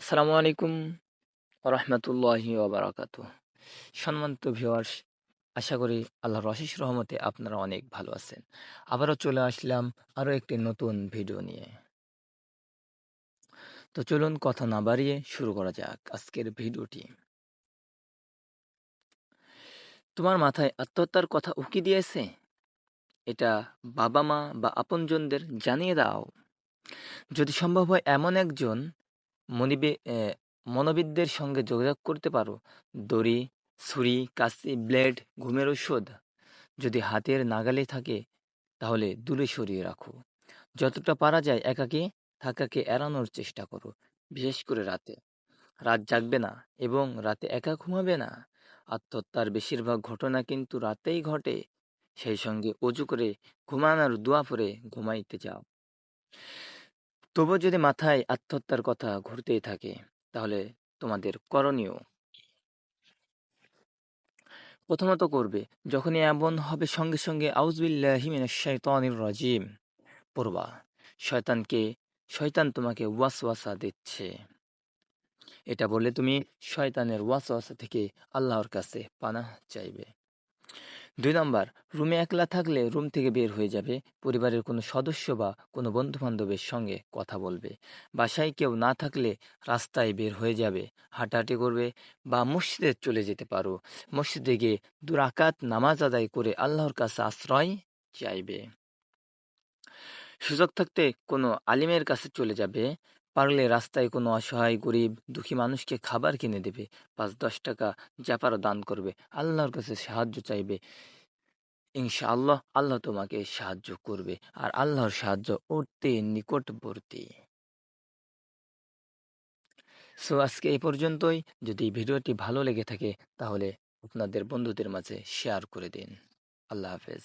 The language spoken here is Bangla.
আসসালামু আলাইকুম রহমতুল্লাহি ওবরাকাত সম্মানিত ভিউয়ার্স, আশা করি আল্লাহর অশেষ রহমতে আপনারা অনেক ভালো আছেন। আবারও চলে আসলাম আরও একটি নতুন ভিডিও নিয়ে। তো চলুন কথা না বাড়িয়ে শুরু করা যাক আজকের ভিডিওটি। তোমার মাথায় আত্মহত্যার কথা উকি দিয়েছে? এটা বাবা মা বা আপনজনদের জানিয়ে দাও। যদি সম্ভব হয় এমন একজন মনিবে মনোবিদদের সঙ্গে যোগাযোগ করতে পারো। দড়ি, ছুরি কাঁচি ব্লেড, ঘুমের ঔষধ। যদি হাতের নাগালে থাকে, তাহলে দূরে সরিয়ে রাখো। যতটা পারা যায় একাকে থাকাকে এড়ানোর চেষ্টা করো, বিশেষ করে রাতে। রাত জাগবে না এবং রাতে একা ঘুমাবে না। আত্মহত্যার বেশিরভাগ ঘটনা কিন্তু রাতেই ঘটে। সেই সঙ্গে অজু করে ঘুমানোর দোয়া পরে ঘুমাইতে যাও। তবু যদি মাথায় আত্মহত্যার কথা ঘুরতেই থাকে, তাহলে তোমাদের করণীয় প্রথমত করবে, যখনই এমন হবে সঙ্গে সঙ্গে আউজবিল্লাহি মিনাশ শাইতানির রাজিম পড়বা। শয়তানকে, শয়তান তোমাকে ওয়াসওয়াসা দিচ্ছে এটা বলে তুমি শয়তানের ওয়াসওয়াসা থেকে আল্লাহর কাছে পানাহ চাইবে। দুই নম্বর, রুমে একলা থাকলে রুম থেকে বের হয়ে যাবে, পরিবারের কোনো সদস্য বা কোনো বন্ধু বান্ধবের সঙ্গে কথা বলবে। বাসায় কেউ না থাকলে রাস্তায় বের হয়ে যাবে, হাঁটাহাঁটি করবে বা মসজিদে চলে যেতে পারো। মসজিদে গিয়ে দুরাকাত নামাজ আদায় করে আল্লাহর কাছে আশ্রয় চাইবে। সুযোগ থাকতে কোনো আলিমের কাছে চলে যাবে পারলে রাস্তায় কোনো অসহায়, গরিব, দুঃখী মানুষকে খাবার কিনে দেবে। পাঁচ, দশ টাকা যা পারো দান করবে। আল্লাহর কাছে সাহায্য চাইবে। ইনশাআল্লাহ আল্লাহ তোমাকে সাহায্য করবে আর আল্লাহর সাহায্য অতি নিকটবর্তী। সো, আজকে এই পর্যন্তই। যদি ভিডিওটি ভালো লেগে থাকে, তাহলে আপনাদের বন্ধুদের মাঝে শেয়ার করে দিন। আল্লাহ হাফেজ।